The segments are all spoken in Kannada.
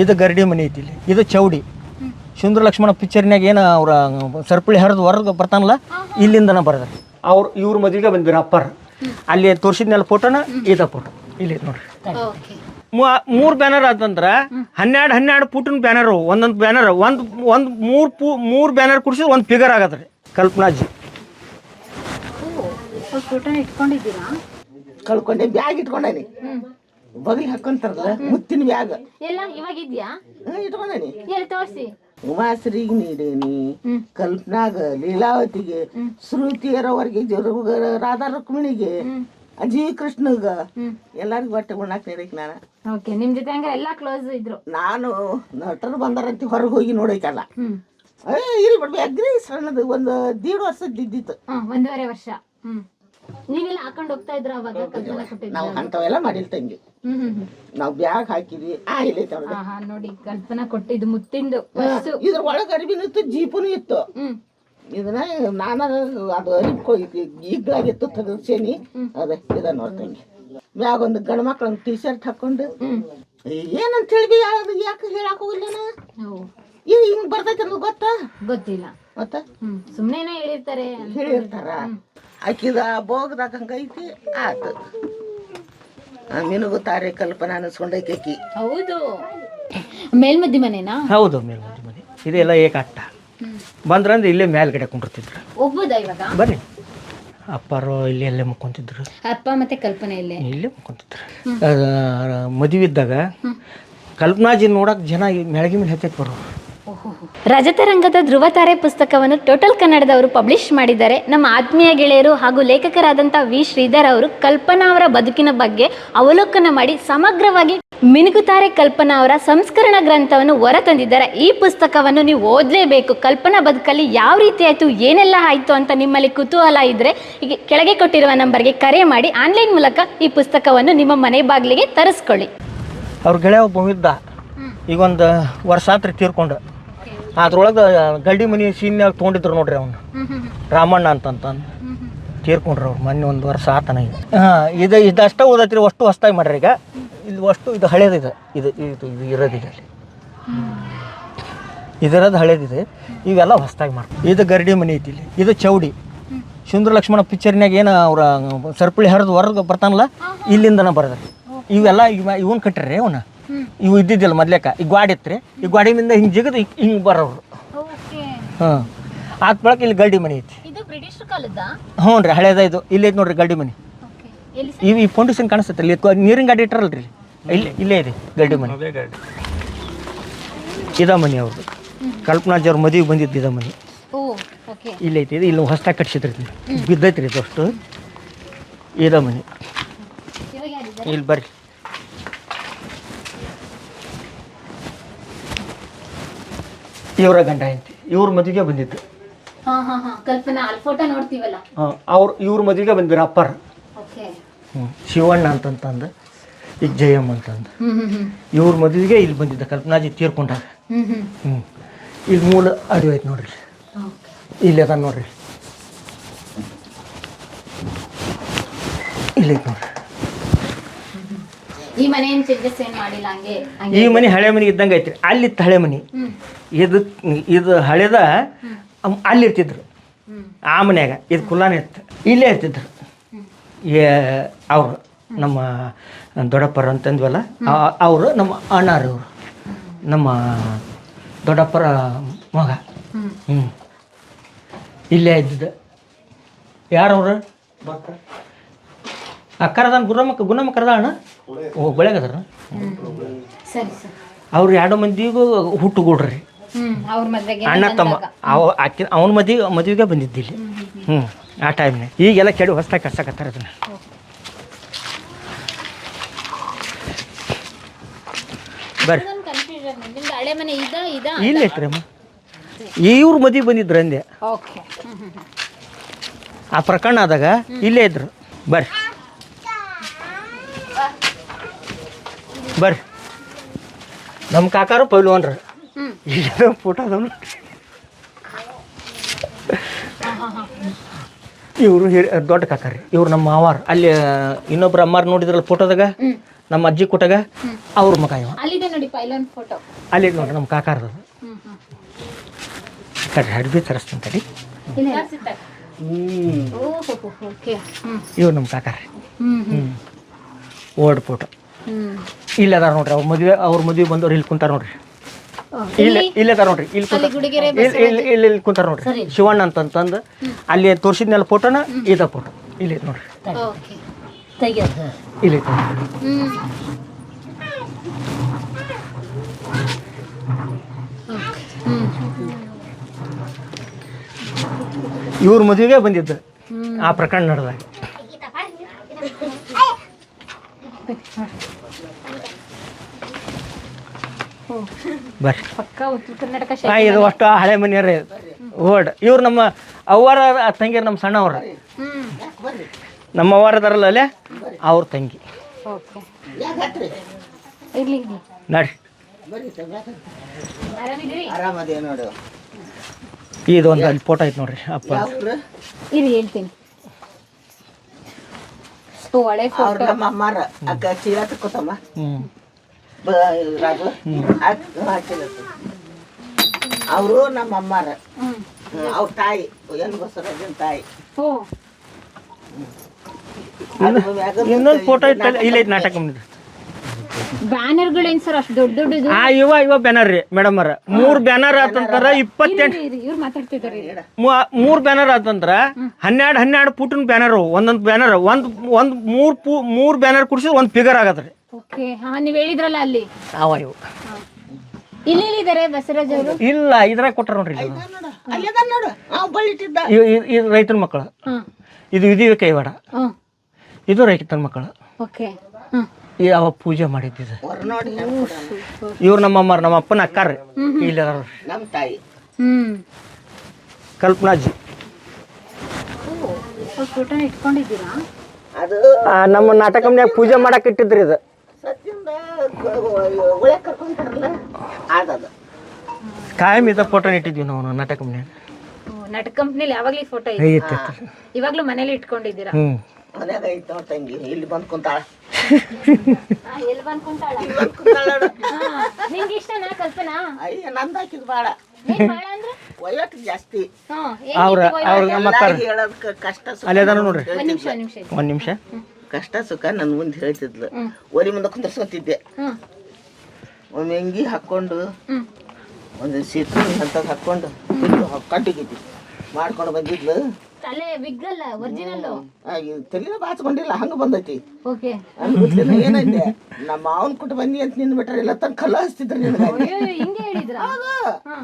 ಇದು ಗರಡಿ ಮನೆ ಐತಿ ಇಲ್ಲಿ. ಇದು ಚೌಡಿ. ಸುಂದರ ಲಕ್ಷ್ಮಣ ಪಿಕ್ಚರ್ನಾಗ ಏನು ಅವ್ರ ಸರ್ಪಳಿ ಹರಿದು ಹೊರಗೆ ಬರ್ತಾನಲ್ಲ ಇಲ್ಲಿಂದನ ಬರ್ದಾರೆ ಅವ್ರು ಇವ್ರ ಮದುವೆಗೆ ಬಂದಿರ ಅಪ್ಪರ್. ಅಲ್ಲಿ ತೋರಿಸಿದ್ನೆಲ್ಲ ಫೋಟೋನ ಇದ ಫೋಟೋ ಇಲ್ಲಿ ಐತ್ ನೋಡ್ರಿ. ಓಕೆ. ಮೂರು ಬ್ಯಾನರ್ ಆದಂದ್ರೆ ಹನ್ನೆರಡು ಹನ್ನೆರಡು ಪುಟ್ಟಿನ ಬ್ಯಾನರ್ ಒಂದೊಂದು ಬ್ಯಾನರ್ ಒಂದು ಒಂದು ಮೂರು ಪೂ ಮೂರು ಬ್ಯಾನರ್ ಕುಡಿಸಿದ್ರೆ ಒಂದು ಫಿಗರ್ ಆಗದ್ರಿ ಕಲ್ಪನಾಜಿ. ಕಲ್ಕೊಂಡೆ ಬ್ಯಾಗ್ ಇಟ್ಕೊಂಡೇನಿ. ಬಗಲಿ ಹಾಕೊಂತಾರಲ್ಲ ಮುತ್ತಿನ ಬ್ಯಾಗ್. ಎಲ್ಲ ಇವಾಗ ಇದ್ಯಾ? ಇಟ್ಕೊಂಡೇನಿ. ಎಲ್ಲಿ ತೋರಿಸಿ? ಉಮಾಶ್ರೀಗೆ ನೀಡೇನಿ. ಕಲ್ಪನಾಗ ಲೀಲಾವತಿಗೆ ಶ್ರುತಿಯರವರೆಗೆ ರಾಧಾ ರುಕ್ಮಿಣಿಗೆ ಅಜಿ ಕೃಷ್ಣಗ ಎಲ್ಲರಿಗೂ ಬಟ್ಟೆ ಉಣ್ಣಾಕ್ ನೀಡಕ್ ನಾನು. ಓಕೆ ನಿಮ್ ಜೊತೆ ಹಂಗ ಎಲ್ಲಾ ಕ್ಲೋಸ್ ಇದ್ರು. ನಾನು ನಟರು ಬಂದಾರಂತ ಹೊರಗೆ ಹೋಗಿ ನೋಡೋಕಲ್ಲ. ಏ ಇಲ್ಲಿ ಬಿಡ್ಬೇಕು ಅಗ್ರಿ ಸಣ್ಣದು ಒಂದು ದೀಡ್ ವರ್ಷದ ಇದ್ದಿತ್ತು. ಒಂದೂವರೆ ವರ್ಷ. ಹ್ಮ್. ನೀವೆಲ್ಲ ಹಾಕೊಂಡು ಹೋಗ್ತಾ ಇದ್ರ ಅವಾಗ ಕಲ್ಪನಾ ಕೊಟ್ಟಿದ್ರು ನಾವು ಅಂಥವೆಲ್ಲ ಮಾಡಿಲ್ಲ ತಂಗಿ ಹ್ಮ್ ಹ್ಮ್ ಹ್ಮ್. ನಾವು ಬ್ಯಾಗ್ ಹಾಕಿದ್ವಿ. ಆ ಇಲ್ಲೈತೆ ಅವ್ರದ್ದು ನೋಡಿ ಕಲ್ಪನಾ ಕೊಟ್ಟಿದ್ದು ಮುತ್ತಿಂದು ವಸ್ತು ಇದ್ರ ಒಳಗೆ ಅರಿವಿನ ಇತ್ತು ಜೀಪುನು ಇತ್ತು. ಹ್ಮ್. ಇದನ್ನ ನಾನು ಅದು ಅರಿವು ಈಗಲಾಗಿತ್ತು ತೆಗೆದ್ಸೇನಿ ಅದ ಇದ ನೋಡ್ತಂಗಿ ಮ್ಯಾಗ ಒಂದು ಗಂಡ ಮಕ್ಳು ಟೀ ಶರ್ಟ್ ಹಾಕೊಂಡು ಏನಂತ ಹೇಳಿ ಯಾಕೆ ಹೇಳಕ್ ಹೋಗಿಲ್ಲ ಓ, ಇದು ಹಿಂಗ್ ಬರ್ತೈತೆ ಅನ್ನೋದು ಗೊತ್ತಾ? ಗೊತ್ತಿಲ್ಲ. ಮತ್ತ? ಹ್ಮ್ ಸುಮ್ನೆನೋ ಹೇಳಿರ್ತಾರೆ ಹೇಳಿರ್ತಾರ. ಆಕಿದ ಬೋಗದಾಗ ಹಂಗೈತಿ ಆತು. ಮಿನುಗುತ್ತಾರೆ ಕಲ್ಪನಾ ಅನಿಸ್ಕೊಂಡೈತಿ ಆಕಿ. ಹೌದು. ಮೇಲ್ಮದ್ದಿ ಮನೆನಾ? ಹೌದು ಮೇಲ್ಮದ್ದಿ ಮನೆ. ಮನೆ ಇದೆಲ್ಲ ಏಕಾಟ ಬಂದ್ರಂದ್ರೆ ಇಲ್ಲೇ ಮೇಲ್ಗಡೆ ಕುಂಡಿರ್ತಿದ್ರು. ಹೋಗ್ಬೋದಾ ಇವಾಗ? ಬನ್ನಿ. ಅಪ್ಪಾರು ಇಲ್ಲಿ ಅಲ್ಲೇ ಮುಕ್ಕೊಂತಿದ್ರು. ಅಪ್ಪ ಮತ್ತೆ ಕಲ್ಪನೆ ಇಲ್ಲೇ? ಇಲ್ಲೇ ಮುಕ್ಕೊಂತಿದ್ರು. ಮದುವೆ ಇದ್ದಾಗ ಕಲ್ಪನಾಜಿ ನೋಡಕ್ ಜನ ಈ ಮೆಳಗಿ ಮೇಲೆ ಹೆಚ್ಚೈತೆ ಬರೋರು ರಜತರಂಗದ ಧ್ರುವತಾರೆ ಪುಸ್ತಕವನ್ನು ಟೋಟಲ್ ಕನ್ನಡದವರು ಪಬ್ಲಿಷ್ ಮಾಡಿದ್ದಾರೆ. ನಮ್ಮ ಆತ್ಮೀಯ ಗೆಳೆಯರು ಹಾಗೂ ಲೇಖಕರಾದಂಥ ವಿ. ಶ್ರೀಧರ್ ಅವರು ಕಲ್ಪನಾ ಅವರ ಬದುಕಿನ ಬಗ್ಗೆ ಅವಲೋಕನ ಮಾಡಿ ಸಮಗ್ರವಾಗಿ ಮಿನುಗುತಾರೆ ಕಲ್ಪನಾ ಅವರ ಸಂಸ್ಕರಣ ಗ್ರಂಥವನ್ನು ಹೊರತಂದಿದ್ದಾರೆ. ಈ ಪುಸ್ತಕವನ್ನು ನೀವು ಓದಲೇಬೇಕು. ಕಲ್ಪನಾ ಬದುಕಲ್ಲಿ ಯಾವ ರೀತಿ ಆಯಿತು, ಏನೆಲ್ಲ ಆಯಿತು ಅಂತ ನಿಮ್ಮಲ್ಲಿ ಕುತೂಹಲ ಇದ್ದರೆ ಈಗ ಕೆಳಗೆ ಕೊಟ್ಟಿರುವ ನಂಬರ್ಗೆ ಕರೆ ಮಾಡಿ ಆನ್ಲೈನ್ ಮೂಲಕ ಈ ಪುಸ್ತಕವನ್ನು ನಿಮ್ಮ ಮನೆ ಬಾಗಿಲಿಗೆ ತರಿಸ್ಕೊಳ್ಳಿ. ಅವ್ರ ಗೆಳೆಯ ಒಬ್ಬ ಇದ್ದ. ಈಗ ಒಂದು ವರ್ಷ ಆತ್ರಿ ತೀರ್ಕೊಂಡು. ಅದ್ರೊಳಗೆ ಗಲ್ಡಿ ಮನಿ ಸೀನ್ಯಾಗ ತೊಗೊಂಡಿದ್ರು ನೋಡ್ರಿ ಅವನು. ರಾಮಣ್ಣ ಅಂತಂತಂದು. ತೀರ್ಕೊಂಡ್ರಿ ಅವ್ರು ಮೊನ್ನೆ ಒಂದು ವರ್ಷ ಆತನ ಈಗ. ಹಾಂ, ಇದು ಇದಷ್ಟ ಓದತ್ರಿ ಅಷ್ಟು ಹೊಸ್ದಾಗಿ ಮಾಡ್ರಿ ಈಗ. ಇದು ಅಷ್ಟು, ಇದು ಹಳೇದಿದೆ ಇದು. ಇದು ಇದು ಅಲ್ಲಿ ಇದರದ್ದು ಹಳೇದಿದೆ ಇವೆಲ್ಲ ಹೊಸ್ದಾಗಿ ಮಾಡ್ತಾರೆ ಇದು ಗರಡಿ ಮನೆ ಐತಿ ಇಲ್ಲಿ. ಇದು ಚೌಡಿ. ಸುಂದರ ಲಕ್ಷ್ಮಣ ಪಿಕ್ಚರ್ನಾಗ ಏನು ಅವ್ರ ಸರ್ಪಳಿ ಹರಿದು ಹೊರಗೆ ಬರ್ತಾನಲ್ಲ, ಇಲ್ಲಿಂದನ ಬರದ್ರಿ ಇವೆಲ್ಲ ಇವ ಇವನ್ ಕಟ್ಟಿರಿ ಅವನ. ಇವು ಇದ್ದಿದ್ದಿಲ್ಲ ಮೊದ್ಲೇಕ ಈ ಗ್ವಾಡಿ ಇತ್ತು ಈ ಗ್ವಾಡಿನಿಂದ ಹಿಂಗೆ ಜಿಗಿದು ಹಿಂಗೆ ಬರೋರು ಹಾಂ. ಆದ ಬಳಕ ಇಲ್ಲಿ ಗಡ್ಡಿ ಮನೆ ಐತಿ. ಇದು ಬ್ರಿಟಿಷ್ ಕಾಲದ ಹ್ಞೂ ರೀ ಹಳೇದ ಇದು. ಇಲ್ಲಿ ಐತಿ ನೋಡ್ರಿ ಗಡ್ಡಿ ಮನೆ. ಇವು ಈ ಫೌಂಡೇಶನ್ ಕಾಣಿಸ್ತೈತೆ ಇಲ್ಲಿ. ನೀರಿನ ಗಾಡಿ ಇಟ್ಟರಲ್ರಿ ಇಲ್ಲಿ. ಇಲ್ಲೇ ಇದೆ ಗಡ್ಡಿ ಮನೆ. ಇದ ಮನೆ ಅವ್ರದ್ದು ಕಲ್ಪನಾ ಅವ್ರ ಮದುವೆ ಬಂದಿದ್ದು ಇದ ಮನೆ. ಇಲ್ಲೈತಿ ಓಕೆ. ಇದು. ಇಲ್ಲಿ ಹೊಸ್ದಾಗಿ ಕಟ್ಸಿದ್ರಿ. ಬಿದ್ದೈತ್ರಿ ಇದು ಅಷ್ಟು. ಇದ ಮನೆ. ಇಲ್ಲಿ ಬರ್ರಿ. ಇವರ ಗಂಡ ಐತಿ ಇವ್ರ ಮದುವೆಗೆ ಬಂದಿದ್ದು. ಹಾ ಹಾ ಹಾ. ಕಲ್ಪನಾ ಅಲ್ಲಿ ಫೋಟೋ ನೋಡ್ತೀವಲ್ಲ? ಅವ್ರು ಇವ್ರ ಮದುವೆಗೆ ಬಂದಿರ ಅಪ್ಪರ್. ಓಕೆ. ಹ್ಞೂ ಶಿವಣ್ಣ ಅಂತಂತಂದು ಈಗ ಜಯಮ್ಮ ಅಂತಂದು. ಹ್ಮ್ ಹ್ಮ್ ಹ್ಮ್. ಇವ್ರ ಮದುವೆಗೆ ಇಲ್ಲಿ ಬಂದಿದ್ದ ಕಲ್ಪನಾಜಿ ತೀರ್ಕೊಂಡಾಗ. ಹ್ಮ್ ಹ್ಮ್. ಹ್ಞೂ ಇಲ್ಲಿ ಮೂಲ ಅಡಿವೆ ಐತೆ ನೋಡ್ರಿ. ಓಕೆ. ಇಲ್ಲಿ ಅದ ನೋಡ್ರಿ. ಇಲ್ಲಿ ಐತೆ ನೋಡ್ರಿ. ಈ ಮನೆ ಏನ್ ಚೇಂಜಸ್ ಏನ್ ಮಾಡಿಲ್ಲ ಹಂಗೆ ಹಂಗೆ ಈ ಮನೆ ಹಳೆ ಮನೆ ಇದ್ದಂಗೆ ಐತ್ರಿ. ಅಲ್ಲಿತ್ತು ಹಳೆ ಮನೆ. ಇದು ಇದು ಹಳೆದ ಅಲ್ಲಿ ಇರ್ತಿದ್ರು. ಆ ಮನ್ಯಾಗ ಇದು ಕುಲಾನ ಇತ್ತು. ಇಲ್ಲೇ ಇರ್ತಿದ್ರು. ಏ ಅವರು ನಮ್ಮ ದೊಡ್ಡಪ್ಪರು ಅಂತಂದ್ವಲ್ಲ ಅವರು ನಮ್ಮ ಅಣ್ಣಾರು ಅವರು ನಮ್ಮ ದೊಡ್ಡಪ್ಪರ ಮಗ. ಹ್ಮ್. ಹ್ಞೂ ಇಲ್ಲೇ ಇದ್ದಿದ್ದು. ಯಾರವ್ರು? ಅಕ್ಕರದಾನ ಗುರಮ್ಮ ಗುಣಮ್ಮ ಕರದಾಣ ಅಣ್ಣ ಓ ಬೆಳಗದಾರ ಸರಿ ಸರ್. ಅವ್ರು ಎರಡು ಮಂದಿಗೂ ಹುಟ್ಟು ಕೊಡ್ರಿ ಅವ್ರ ಮದ್ವೆಗೆ ಅಣ್ಣ ತಮ್ಮ ಅವ ಆಕಿ ಅವನ ಮದುವೆ ಮದುವೆಗೆ ಬಂದಿದ್ದಿಲ್ಲಿ ಹ್ಞೂ ಆ ಟೈಮ್ನ ಈಗೆಲ್ಲ ಕೆಡು ಹೊಸ್ದಾಗಿ ಕಟ್ಸಕತ್ತಾರ ಅದನ್ನ. ಬರ್ರಿ. ಹಳೆ ಮನೆ ಇದ ಇದ ಇಲ್ಲ ಐತ್ರಿ ಅಮ್ಮ. ಇವ್ರ ಮದುವೆ ಬಂದಿದ್ರು ಅಂದೆ. ಆ ಪ್ರಕರಣ ಆದಾಗ ಇಲ್ಲೇ ಇದ್ರು. ಬರ್ರಿ. ಬರ್ರಿ ನಮ್ಮ ಕಾಕಾರು ಪೈಲ್ವಾನ್ರ. ಇಲ್ಲ ಫೋಟೋ ಅದಾವ ಇವರು ಹಿರಿ ದೊಡ್ಡ ಕಾಕಾರಿ ಇವ್ರು ನಮ್ಮ ಮಾವಾರ ಅಲ್ಲಿ ಇನ್ನೊಬ್ರು ಅಮ್ಮಾರ್ ನೋಡಿದ್ರಲ್ಲ ಫೋಟೋದಾಗ ನಮ್ಮ ಅಜ್ಜಿ ಕೊಟ್ಟಾಗ ಅವ್ರ ಮಗ ಇವ ಅಲ್ಲಿ ನೋಡ್ರಿ ನಮ್ಮ ಕಾಕಾರದ ಕಡೆ ಅಡ್ಬಿ ತರಿಸ್ತೀನಿ ಹ್ಮ್ ಇವ್ರು ನಮ್ಮ ಕಾಕಾರ ಓಲ್ಡ್ ಫೋಟೋ ಇಲ್ಲಿ ಅದಾರ ನೋಡ್ರಿ ಅವ್ರ ಮದುವೆ ಅವ್ರ ಮದುವೆ ಬಂದವ್ರು ಇಲ್ಲಿ ಕುಂತಾರ ನೋಡ್ರಿ. ಇಲ್ಲಿ ಇಲ್ಲೇ ಅದಾರ ನೋಡ್ರಿ ಇಲ್ಲಿ ಇಲ್ಲಿ ಇಲ್ಲಿ ಇಲ್ಲಿ ಕುಂತಾರ ನೋಡ್ರಿ. ಶಿವಣ್ಣ ಅಂತಂತಂದು ಅಲ್ಲಿ ತೋರಿಸಿದ್ನೆಲ್ಲ ಫೋಟೋನ ಇದ ಫೋಟೋ ಇಲ್ಲಿ ನೋಡ್ರಿ. ಇಲ್ಲಿ ಇವ್ರ ಮದುವೆಗೆ ಬಂದಿದ್ದು. ಆ ಪ್ರಕರಣ ನಡೆದಾಗ. ಬರ್ರಿ ಪಕ್ಕ ಉತ್ತರ ಕರ್ನಾಟಕ ಹಾ ಇದು ಅಷ್ಟು ಹಳೆ ಮನೆಯವ್ರಿ. ಓಡ್. ಇವ್ರು ನಮ್ಮ ಅವ್ವಾರ ತಂಗಿಯರು ನಮ್ಮ ಸಣ್ಣವ್ರ. ಹ್ಮ್ ನಮ್ಮ ಅವ್ವಾರ ಅದಾರಲ್ಲ ಅಲ್ಲೇ? ಅವ್ರ ತಂಗಿ. ಓಕೆ ಇದೊಂದು ಇರ್ಲಿ ಇರ್ಲಿ ನೋಡ್ರಿ? ಆರಾಮದೇ ನೋಡು. ಇದು ಒಂದು ಅಲ್ಲಿ ಫೋಟೋ ಐತೆ ನೋಡ್ರಿ ಅಪ್ಪ. ಇರಿ ಹೇಳ್ತೀನಿ. ಅವ್ರು ನಮ್ಮ ಅಮ್ಮಾರ ಅಕ್ಕ ಚೀಲ ತಕ್ಕೋತಮ್ಮ ಹ್ಞೂ ಬ ರಾಜು ಅವರು ನಮ್ಮ ಅಮ್ಮಾರ. ಹ್ಮ್. ಅವ್ರ ತಾಯಿ ಎನ್ ಬಸವರಾಜನ ತಾಯಿ. ಇನ್ನೊಂದು ಫೋಟೋ ಇಲ್ಲ ನಾಟಕ ಬಂದಿದ್ದು ಬ್ಯಾನರ್ಗಳು ಏನ್ ಸರ್ ಅಷ್ಟು ದೊಡ್ಡ ದೊಡ್ಡ ಆ ಇವ ಇವ ಬ್ಯಾನರ್ ರೀ ಮೇಡಮ್ ಅವ್ರ. ಮೂರು ಬ್ಯಾನರ್ ಆತಂತಾರ ಇಪ್ಪತ್ತೆಂಟು ಇವ್ರು ಮಾತಾಡ್ತಿದ್ದಾರೆ ಮೂರು ಬ್ಯಾನರ್ ಆತಂದ್ರ ಹನ್ನೆರಡು ಹನ್ನೆರಡು ಫುಟಿನ ಬ್ಯಾನರ್ ಒಂದೊಂದು ಬ್ಯಾನರ್. ಒಂದು ಒಂದು ಮೂರು ಪೂ ಮೂರು ಬ್ಯಾನರ್ ಕುಡಿಸಿದ್ರೆ ಒಂದ್ ಫಿಗರ್ ಆಗತ್ರಿ ಓಕೆ ಹಾ ನೀವ್ ಹೇಳಿದ್ರಲ್ಲ ಅಲ್ಲಿ. ಅವ ಇವು. ಇಲ್ಲಿ ಇಲ್ಲಿದ್ದಾರೆ ಬಸವರಾಜ್ ಅವರು? ಇಲ್ಲ ಇದ್ರಾಗ ಕೊಟ್ಟಾರ ನೋಡ್ರಿ ಇದು ನೋಡು ಅಲ್ಲಿದ ನೋಡು. ಅವ್ ಬಳ್ಳಿಟ್ಟಿದ್ದ ಇವ್- ಇವ್- ಇದು ರೈತನ ಮಕ್ಕಳು ಹಾ. ಇದು ವಿಧಿವೆ ಕೈವಾಡ. ಹಾ. ಇದು ರೈತನ ಮಕ್ಕಳು ಓಕೆ. ಈ ಅವ ಪೂಜೆ ಕೊಡೋಣ. ಇವ್ರು ನಮ್ಮ ಅಮ್ಮ ನಮ್ಮ ಅಪ್ಪನ ಅಕ್ಕಾರ ಇಲ್ಲಿ ನಮ್ಮ ತಾಯಿ. ಹ್ಮ್. ಕಲ್ಪನಾಜಿ. ನಮ್ಮ ನಾಟಕ ಮನ್ಯಾಗ ಪೂಜೆ ಮಾಡಕ್ ಇಟ್ಟಿದ್ರಿ ಇದು. ಕಾಯಂ ಇದ ಫೋಟೋ ಇಟ್ಟಿದ್ವಿ ನಾವು ನಾಟಕ ಮನ್ಯಾಗ ನಾಟಕ ಕಂಪ್ನಿಲಿ ಯಾವಾಗ್ಲೂ ಫೋಟೋ ಇವಾಗ್ಲೂ ಮನೇಲಿ ಇಟ್ಕೊಂಡಿದ್ದೀರಾ? ಹ್ಮ್. ಮನ್ಯಾಗ ಐತ್ ತಂಗಿ ಇಲ್ಲಿ ಬಂದ್ ಕುಂತಾಳ. ಎಲ್ಲಿ ಬಂದ್ಕೊಂತಾಳ ಇಲ್ಲಿ ಬಂದ್ ಕುಂತಾಳ ನಿಂಗೆ ಇಷ್ಟನಾ ಕಲ್ಪನಾ? ಅಯ್ಯ ನಂದ್ ಬಾಳ. ಏನ್ ಬಾಳ ಅಂದ್ರೆ? ವಯೋಟ್ ಜಾಸ್ತಿ. ಹಾ ಅವ್ರ ಅವ್ರ ನಮ್ಮ ಕಷ್ಟ ಸುಖ ಅಲ್ಲಿ ಅದಾರ ನೋಡ್ರಿ. ಒಂದ್ ನಿಮಿಷ ಒಂದ್ ನಿಮಿಷ ಒಂದು ನಿಮಿಷ. ಕಷ್ಟ ಸುಖ ನನ್ ಮುಂದೆ ಹೇಳ್ತಿದ್ಲು. ಒಲಿ ಮುಂದೆ ಕುಂದರ್ಸ್ಕೊತಿದ್ದೆ. ಹ್ಮ್. ಒಮ್ಮೆ ಅಂಗಿ ಹಾಕೊಂಡು ಹ್ಮ್. ಒಂದು ಸೀಟ್ ಅಂತ ಹಾಕೊಂಡು ಕಟ್ಟಿಗಿದ್ದಿ. ಮಾಡ್ಕೊಂಡು ಬಂದಿದ್ಲು. ತಲೆ ಬಿಗ್ಗಲ್ಲ ಒರಿಜಿನಲ್ ತಲೆನ ಬಾಚ್ಕೊಂಡಿಲ್ಲ ಹಂಗ ಬಂದೈತಿ. ಓಕೆ. ಅನ್ಬಿಟ್ಲಿನ ಏನೈತೆ? ನಮ್ಮ ಮಾವನ್ ಕೊಟ್ಟು ಬನ್ನಿ ಅಂತ ನಿನ್ ಬಿಟ್ರೆ ಇಲ್ಲ ತನ್ ಕಲ್ಲ ಹಚ್ತಿದ್ರು ನಿನಗೆ. ಹಿಂಗೆ ಹೇಳಿದ್ರ? ಹಾ.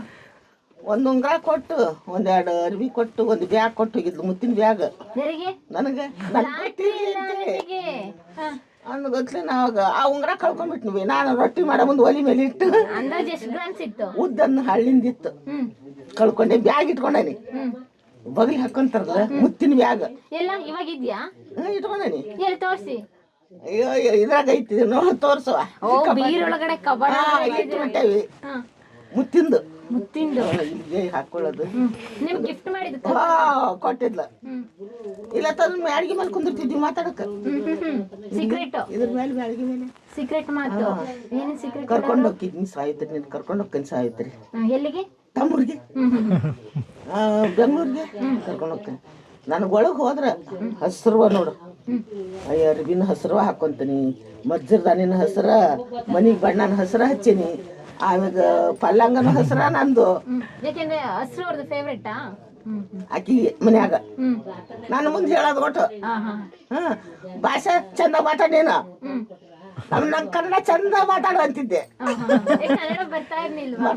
ಒಂದ್ ಉಂಗ್ರ ಕೊಟ್ಟು ಒಂದೆರಡು ಅರ್ವಿ ಕೊಟ್ಟು ಒಂದು ಬ್ಯಾಗ್ ಕೊಟ್ಟು ಹೋಗಿದ್ಲು ಮುತ್ತಿನ ಬ್ಯಾಗ್. ನನಗೆ? ಅಂದ್ ಗೊತ್ತಲೆ ನಾವಾಗ ಆ ಉಂಗ್ರ ಕಳ್ಕೊಂಡ್ಬಿಟ್ವಿ ನಾನು ರೊಟ್ಟಿ ಮಾಡೋ ಮುಂದೆ ಒಲಿ ಮೇಲೆ ಇಟ್ಟು ಉದ್ದನ್ನ ಹಳ್ಳಿಂದಿತ್ತು. ಕಳ್ಕೊಂಡೆ ಬ್ಯಾಗ್ ಇಟ್ಕೊಂಡೇನಿ. ಬಗಲ್ ಹಾಕೊಂತಾರಲ್ಲ ಮುತ್ತಿನ ಬ್ಯಾಗ್ ಎಲ್ಲ ಇವಾಗ ಇದ್ಯಾ? ಇಟ್ಕೊಂಡೇನಿ. ಎಲ್ಲಿ ತೋರಿಸಿ. ಇದ್ರಾಗ ಐತಿ ನೋಡ ತೋರ್ಸುವ ಓ ಬೀರೊಳಗಡೆ ಕಬಡ ಹಾ ಇಟ್ಬಿಟ್ಟೇವಿ ಮುತ್ತಿಂದು. ಮುತ್ತಿಂದು. ಇಲ್ಲಿಗೆ ಹಾಕೊಳ್ಳೋದು. ನಿಮ್ ಗಿಫ್ಟ್ ಮಾಡಿದ್ದು ಹಾ ಕೊಟ್ಟಿದ್ಲ. ಇಲ್ಲ ತಂದ್ ಮ್ಯಾಡ್ಗಿ ಮೇಲೆ ಕುಂದಿರ್ತಿದ್ವಿ ಮಾತಾಡಕ. ಸಿಗ್ರೆಟ್ ಸೀಕ್ರೆಟ್ ಇದ್ರ ಮೇಲೆ ಮ್ಯಾಡ್ಗಿ ಮೇಲೆ. ಸೀಕ್ರೆಟ್ ಮಾತು. ಏನು ಸೀಕ್ರೆಟ್ ಕರ್ಕೊಂಡು ಹೋಗ್ತಿದ್ನಿ ಸಾಯ್ತ್ರಿ ನೀನು ಕರ್ಕೊಂಡು ಹೋಗ್ತೀನಿ ಸಾಯ್ತ್ರಿ ಎಲ್ಲಿಗೆ? ತಮ್ಮೂರಿಗೆ. ಬೆಂಗ್ಳೂರಿಗೆ ಕರ್ಕೊಂಡು ಹೋಗ್ತೀನಿ. ನನಗೆ ಒಳಗೆ ಹೋದ್ರೆ ಹಸ್ರವ ನೋಡು. ಅಯ್ಯ ಅರ್ಬಿನ ಹಸ್ರವ ಹಾಕೊಂತೀನಿ. ಮಜ್ಜರ್ದಾನಿನ ಹಸ್ರ ಮನಿಗೆ ಬಣ್ಣನ ಹಸ್ರ ಹಚ್ಚೀನಿ. ಆಮೇಲೆ ಪಲ್ಲಂಗನ ಹಸ್ರ ನಂದು. ಯಾಕೆಂದ್ರೆ ಹಸ್ರು ಅವ್ರದ್ದು ಫೇವ್ರೇಟಾ ಆಕಿ ಮನ್ಯಾಗ. ನಾನು ಮುಂದೆ ಹೇಳೋದು ಒಟ್ಟು. ಹಾ ಭಾಷೆ ಚಂದ ಮಾತಾಡೇನು ನಮ್ ನಂಗೆ ಕನ್ನಡ ಚಂದ ಮಾತಾಡು ಅಂತಿದ್ದೆ. ಕನ್ನಡ ಬರ್ತಾ ಇರ್ಲಿಲ್ವಾ?